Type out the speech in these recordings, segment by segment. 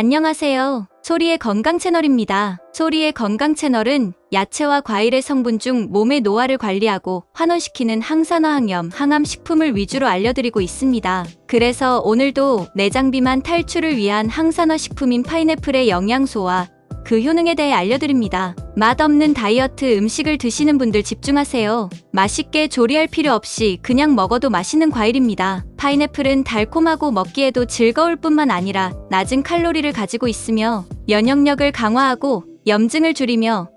안녕하세요. 소리의 건강 채널입니다. 소리의 건강 채널은 야채와 과일의 성분 중 몸의 노화를 관리하고 환원시키는 항산화 항염, 항암 식품을 위주로 알려드리고 있습니다. 그래서 오늘도 내장 비만 탈출을 위한 항산화 식품인 파인애플의 영양소와 그 효능에 대해 알려드립니다. 맛없는 다이어트 음식을 드시는 분들 집중하세요. 맛있게 조리할 필요 없이 그냥 먹어도 맛있는 과일입니다. 파인애플은 달콤하고 먹기에도 즐거울 뿐만 아니라 낮은 칼로리를 가지고 있으며 면역력을 강화하고 염증을 줄이며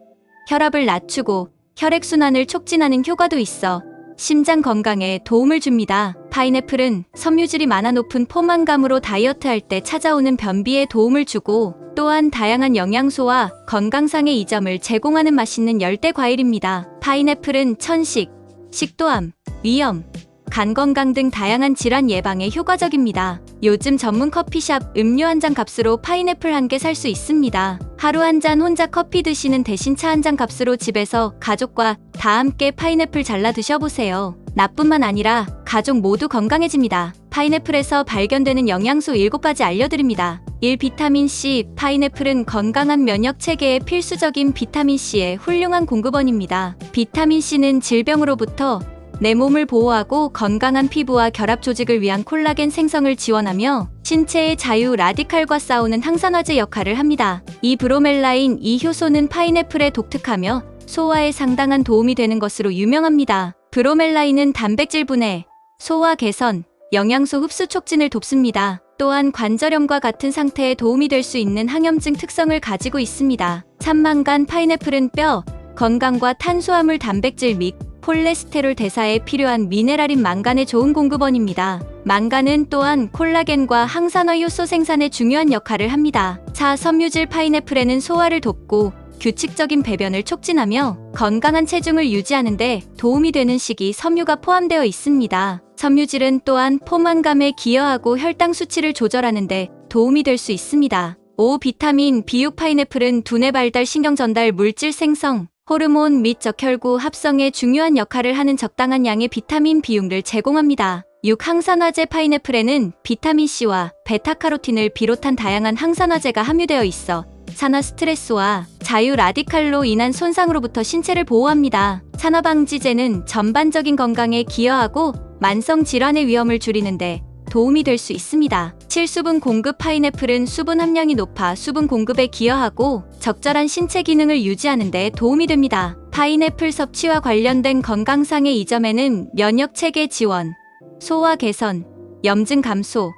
혈압을 낮추고 혈액순환을 촉진하는 효과도 있어 심장 건강에 도움을 줍니다. 파인애플은 섬유질이 많아 높은 포만감으로 다이어트할 때 찾아오는 변비에 도움을 주고 또한 다양한 영양소와 건강상의 이점을 제공하는 맛있는 열대 과일입니다. 파인애플은 천식, 식도암, 위염, 간 건강 등 다양한 질환 예방에 효과적입니다. 요즘 전문 커피숍 음료 한 잔 값으로 파인애플 한 개 살 수 있습니다. 하루 한 잔 혼자 커피 드시는 대신 차 한 잔 값으로 집에서 가족과 다 함께 파인애플 잘라 드셔보세요. 나뿐만 아니라 가족 모두 건강해집니다. 파인애플에서 발견되는 영양소 7가지 알려드립니다. 1. 비타민C 파인애플은 건강한 면역 체계에 필수적인 비타민C의 훌륭한 공급원입니다. 비타민C는 질병으로부터 내 몸을 보호하고 건강한 피부와 결합 조직을 위한 콜라겐 생성을 지원하며 신체의 자유 라디칼과 싸우는 항산화제 역할을 합니다. 이 브로멜라인 이 효소는 파인애플에 독특하며 소화에 상당한 도움이 되는 것으로 유명합니다. 브로멜라인은 단백질 분해, 소화 개선, 영양소 흡수 촉진을 돕습니다. 또한 관절염과 같은 상태에 도움이 될 수 있는 항염증 특성을 가지고 있습니다. 산만간 파인애플은 뼈, 건강과 탄수화물 단백질 및 콜레스테롤 대사에 필요한 미네랄인 망간의 좋은 공급원입니다. 망간은 또한 콜라겐과 항산화 효소 생산에 중요한 역할을 합니다. 4. 섬유질 파인애플에는 소화를 돕고 규칙적인 배변을 촉진하며 건강한 체중을 유지하는 데 도움이 되는 식이 섬유가 포함되어 있습니다. 섬유질은 또한 포만감에 기여하고 혈당 수치를 조절하는데 도움이 될 수 있습니다. 5. 비타민 비육 파인애플은 두뇌 발달 신경 전달 물질 생성, 호르몬 및 적혈구 합성에 중요한 역할을 하는 적당한 양의 비타민 비용을 제공합니다. 6. 항산화제 파인애플에는 비타민C와 베타카로틴을 비롯한 다양한 항산화제가 함유되어 있어 산화 스트레스와 자유 라디칼로 인한 손상으로부터 신체를 보호합니다. 산화 방지제는 전반적인 건강에 기여하고 만성 질환의 위험을 줄이는데 도움이 될 수 있습니다. 7수분 공급 파인애플은 수분 함량이 높아 수분 공급에 기여하고 적절한 신체 기능을 유지하는 데 도움이 됩니다. 파인애플 섭취와 관련된 건강상의 이점에는 면역 체계 지원, 소화 개선, 염증 감소,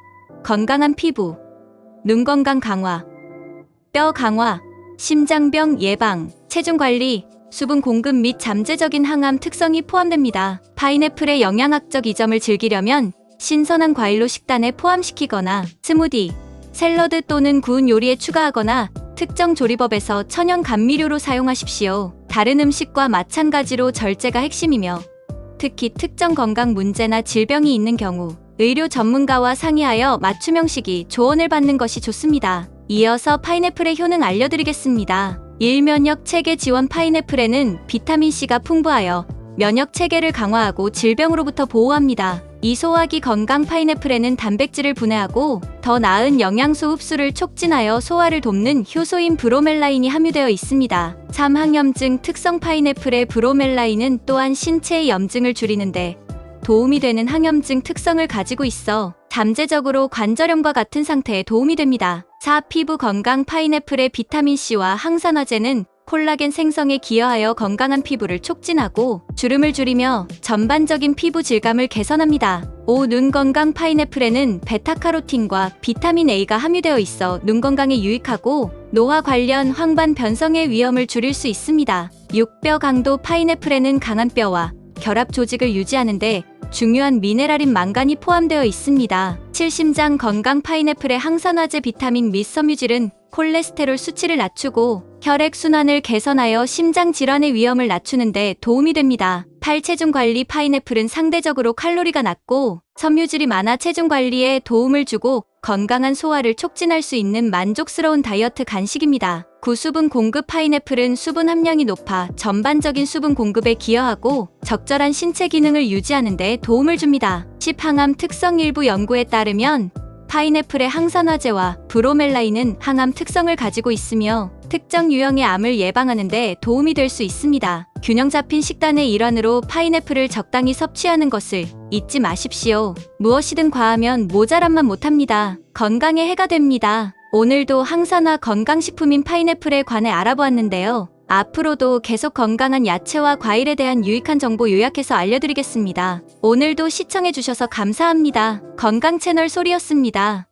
건강한 피부, 눈 건강 강화, 뼈 강화, 심장병 예방, 체중 관리, 수분 공급 및 잠재적인 항암 특성이 포함됩니다. 파인애플의 영양학적 이점을 즐기려면 신선한 과일로 식단에 포함시키거나 스무디, 샐러드 또는 구운 요리에 추가하거나 특정 조리법에서 천연 감미료로 사용하십시오. 다른 음식과 마찬가지로 절제가 핵심이며 특히 특정 건강 문제나 질병이 있는 경우 의료 전문가와 상의하여 맞춤 형 식이 조언을 받는 것이 좋습니다. 이어서 파인애플의 효능 알려드리겠습니다. 1면역 체계 지원 파인애플에는 비타민C가 풍부하여 면역 체계를 강화하고 질병으로부터 보호합니다. 이 소화기 건강 파인애플에는 단백질을 분해하고 더 나은 영양소 흡수를 촉진하여 소화를 돕는 효소인 브로멜라인이 함유되어 있습니다. 3. 항염증 특성 파인애플의 브로멜라인은 또한 신체의 염증을 줄이는데 도움이 되는 항염증 특성을 가지고 있어 잠재적으로 관절염과 같은 상태에 도움이 됩니다. 4. 피부 건강 파인애플의 비타민C와 항산화제는 콜라겐 생성에 기여하여 건강한 피부를 촉진하고 주름을 줄이며 전반적인 피부 질감을 개선합니다. 5. 눈 건강 파인애플에는 베타카로틴과 비타민 A가 함유되어 있어 눈 건강에 유익하고 노화 관련 황반 변성의 위험을 줄일 수 있습니다. 6. 뼈 강도 파인애플에는 강한 뼈와 결합 조직을 유지하는데 중요한 미네랄인 망간이 포함되어 있습니다. 7. 심장 건강 파인애플의 항산화제 비타민 및 섬유질은 콜레스테롤 수치를 낮추고 혈액 순환을 개선하여 심장 질환의 위험을 낮추는데 도움이 됩니다. 8. 체중 관리 파인애플은 상대적으로 칼로리가 낮고 섬유질이 많아 체중 관리에 도움을 주고 건강한 소화를 촉진할 수 있는 만족스러운 다이어트 간식입니다. 9. 수분 공급 파인애플은 수분 함량이 높아 전반적인 수분 공급에 기여하고 적절한 신체 기능을 유지하는 데 도움을 줍니다. 10. 항암 특성 일부 연구에 따르면 파인애플의 항산화제와 브로멜라인은 항암 특성을 가지고 있으며 특정 유형의 암을 예방하는 데 도움이 될 수 있습니다. 균형 잡힌 식단의 일환으로 파인애플을 적당히 섭취하는 것을 잊지 마십시오. 무엇이든 과하면 모자란만 못합니다. 건강에 해가 됩니다. 오늘도 항산화 건강식품인 파인애플에 관해 알아보았는데요. 앞으로도 계속 건강한 야채와 과일에 대한 유익한 정보 요약해서 알려드리겠습니다. 오늘도 시청해주셔서 감사합니다. 건강 채널 소리였습니다.